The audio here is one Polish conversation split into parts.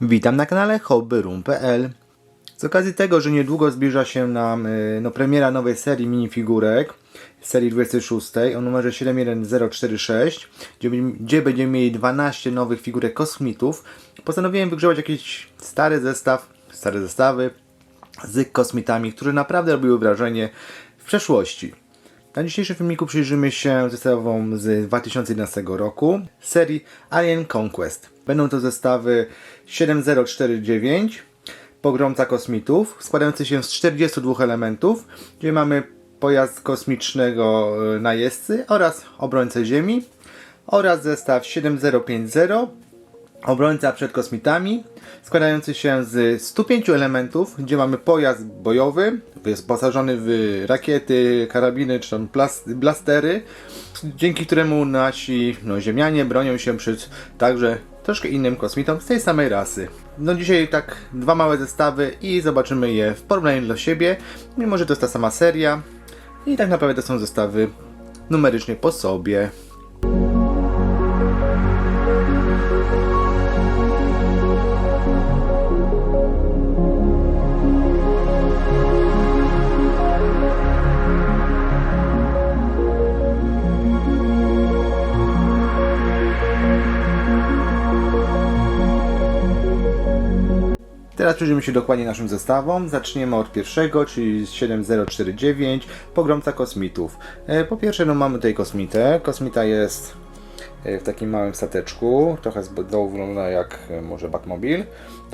Witam na kanale hobbyroom.pl Z okazji tego, że niedługo zbliża się nam y, no, premiera nowej serii minifigurek, serii 26 o numerze 71046, gdzie, gdzie będziemy mieli 12 nowych figurek kosmitów, postanowiłem wygrzewać jakiś stary zestaw, stare zestawy z kosmitami, które naprawdę robiły wrażenie w przeszłości. Na dzisiejszym filmiku przyjrzymy się zestawom z 2011 roku serii Alien Conquest. Będą to zestawy 7049 Pogromca Kosmitów, składający się z 42 elementów, gdzie mamy pojazd kosmicznego e, najeźdźcy oraz obrońcę Ziemi oraz zestaw 7050 Obrońca przed kosmitami, składający się z 105 elementów, gdzie mamy pojazd bojowy, wyposażony w rakiety, karabiny czy tam blastery, dzięki któremu nasi no, ziemianie bronią się przed także troszkę innym kosmitom z tej samej rasy. No dzisiaj tak dwa małe zestawy i zobaczymy je w porównaniu do siebie, mimo że to jest ta sama seria i tak naprawdę to są zestawy numerycznie po sobie. Teraz przyjrzymy się dokładnie naszym zestawom. Zaczniemy od pierwszego, czyli z 7049, Pogromca Kosmitów. E, Po pierwsze, no mamy tutaj kosmitę. Kosmita jest e, w takim małym stateczku, trochę dołu jak e, może Batmobil.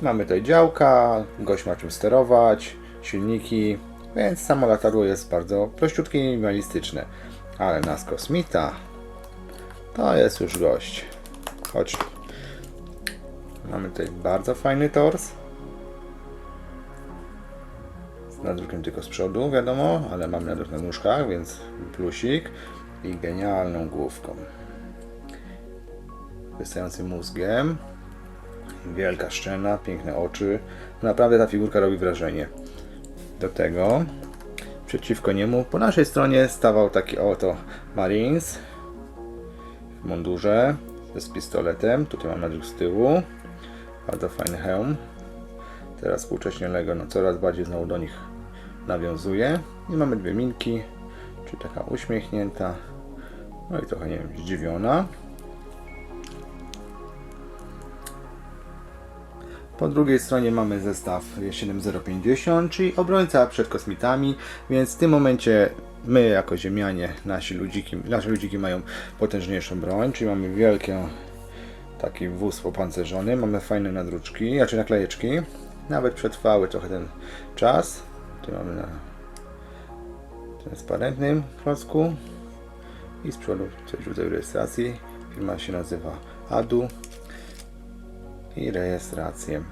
Mamy tutaj działka, gość ma czym sterować, silniki, więc samo latadło jest bardzo prościutkie i minimalistyczne. Ale nas kosmita to jest już gość. Chodź. Mamy tutaj bardzo fajny tors. Nadrukiem tylko z przodu, wiadomo, ale mamy nadruk na nóżkach, więc plusik i genialną główką. Wystającym mózgiem. Wielka szczena, piękne oczy. Naprawdę ta figurka robi wrażenie. Do tego przeciwko niemu po naszej stronie stawał taki oto Marines w mundurze z pistoletem. Tutaj mam nadruk z tyłu. Bardzo fajny hełm. Teraz współcześnie Lego no, coraz bardziej znowu do nich nawiązuje. I mamy dwie minki, czyli taka uśmiechnięta, no i trochę, nie wiem, zdziwiona. Po drugiej stronie mamy zestaw 7050, czyli obrońca przed kosmitami, więc w tym momencie my jako ziemianie, nasi ludziki, nasze ludziki mają potężniejszą broń, czyli mamy wielkie taki wóz opancerzony, mamy fajne nadruczki, znaczy naklejeczki, nawet przetrwały trochę ten czas. Tu mamy na transparentnym klocku i z przodu coś rodzaju rejestracji. Firma się nazywa ADU i rejestrację.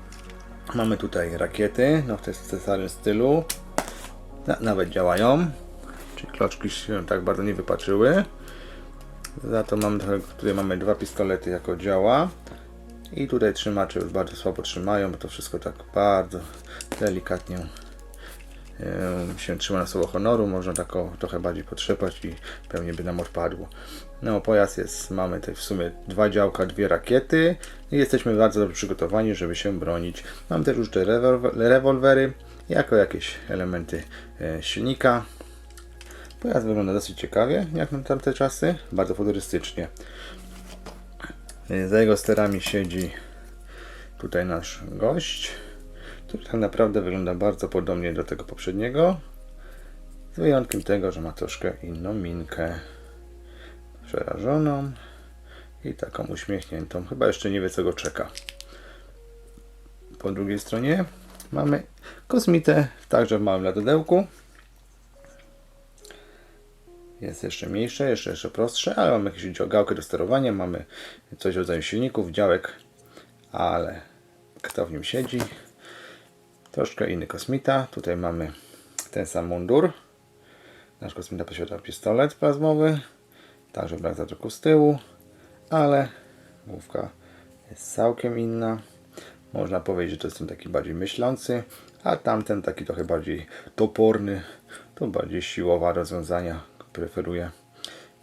Mamy tutaj rakiety, no w tym starym stylu. Na, nawet działają, czyli kloczki się tak bardzo nie wypaczyły. Za to mamy tutaj mamy dwa pistolety jako działa. I tutaj trzymacze już bardzo słabo trzymają, bo to wszystko tak bardzo delikatnie się trzyma na słowo honoru. Można tak o, trochę bardziej potrzepać i pewnie by nam odpadło. No, pojazd jest, mamy tutaj w sumie dwa działka, dwie rakiety i jesteśmy bardzo dobrze przygotowani, żeby się bronić. Mam też już te rewolwer, rewolwery jako jakieś elementy e, silnika. Pojazd wygląda dosyć ciekawie, jak na tamte czasy, bardzo futurystycznie. Za jego sterami siedzi tutaj nasz gość, który tak naprawdę wygląda bardzo podobnie do tego poprzedniego, z wyjątkiem tego, że ma troszkę inną minkę, przerażoną i taką uśmiechniętą. Chyba jeszcze nie wie, co go czeka. Po drugiej stronie mamy kosmitę, także w małym latodełku. Jest jeszcze mniejsze, jeszcze, jeszcze prostsze, ale mamy jakąś gałkę do sterowania, mamy coś w rodzaju silników, działek, ale kto w nim siedzi? Troszkę inny kosmita. Tutaj mamy ten sam mundur. Nasz kosmita posiada pistolet plazmowy, także brak zatruku z tyłu, ale główka jest całkiem inna. Można powiedzieć, że to jest ten taki bardziej myślący, a tamten taki trochę bardziej toporny, to bardziej siłowa rozwiązania preferuje.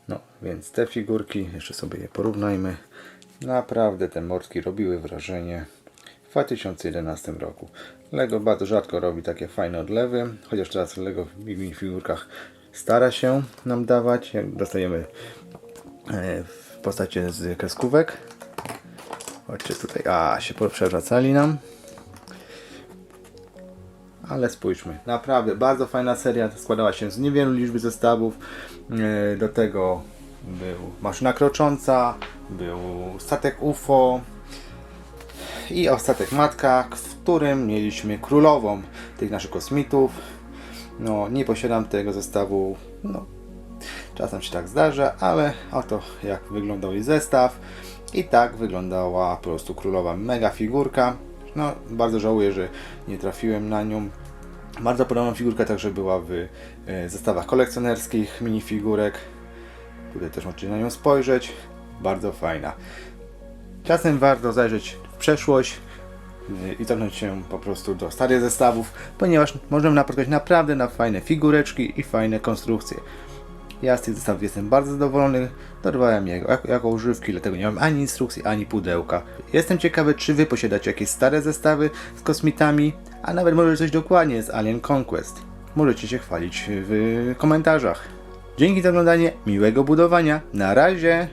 No, więc te figurki, jeszcze sobie je porównajmy. Naprawdę te mordki robiły wrażenie w 2011 roku. Lego bardzo rzadko robi takie fajne odlewy, chociaż teraz Lego w minifigurkach stara się nam dawać. Dostajemy e, w postaci z kreskówek. Chodźcie tutaj, a się przewracali nam. Ale spójrzmy, naprawdę bardzo fajna seria, składała się z niewielu liczby zestawów. E, Do tego był maszyna krocząca, był statek UFO i ostatek matka, w którym mieliśmy królową tych naszych kosmitów. No, nie posiadam tego zestawu, no, czasem się tak zdarza, ale oto jak wyglądał jej zestaw. I tak wyglądała po prostu królowa mega figurka. No, bardzo żałuję, że nie trafiłem na nią. Bardzo podobna figurka także była w e, zestawach kolekcjonerskich minifigurek. Tutaj też możecie na nią spojrzeć. Bardzo fajna. Czasem warto zajrzeć przeszłość yy, i cofnąć się po prostu do starych zestawów, ponieważ możemy napotkać naprawdę na fajne figureczki i fajne konstrukcje. Ja z tych zestawów jestem bardzo zadowolony, dorwałem je jako, jako używki, dlatego nie mam ani instrukcji, ani pudełka. Jestem ciekawy, czy Wy posiadacie jakieś stare zestawy z kosmitami, a nawet może coś dokładnie z Alien Conquest. Możecie się chwalić w komentarzach. Dzięki za oglądanie, miłego budowania, na razie!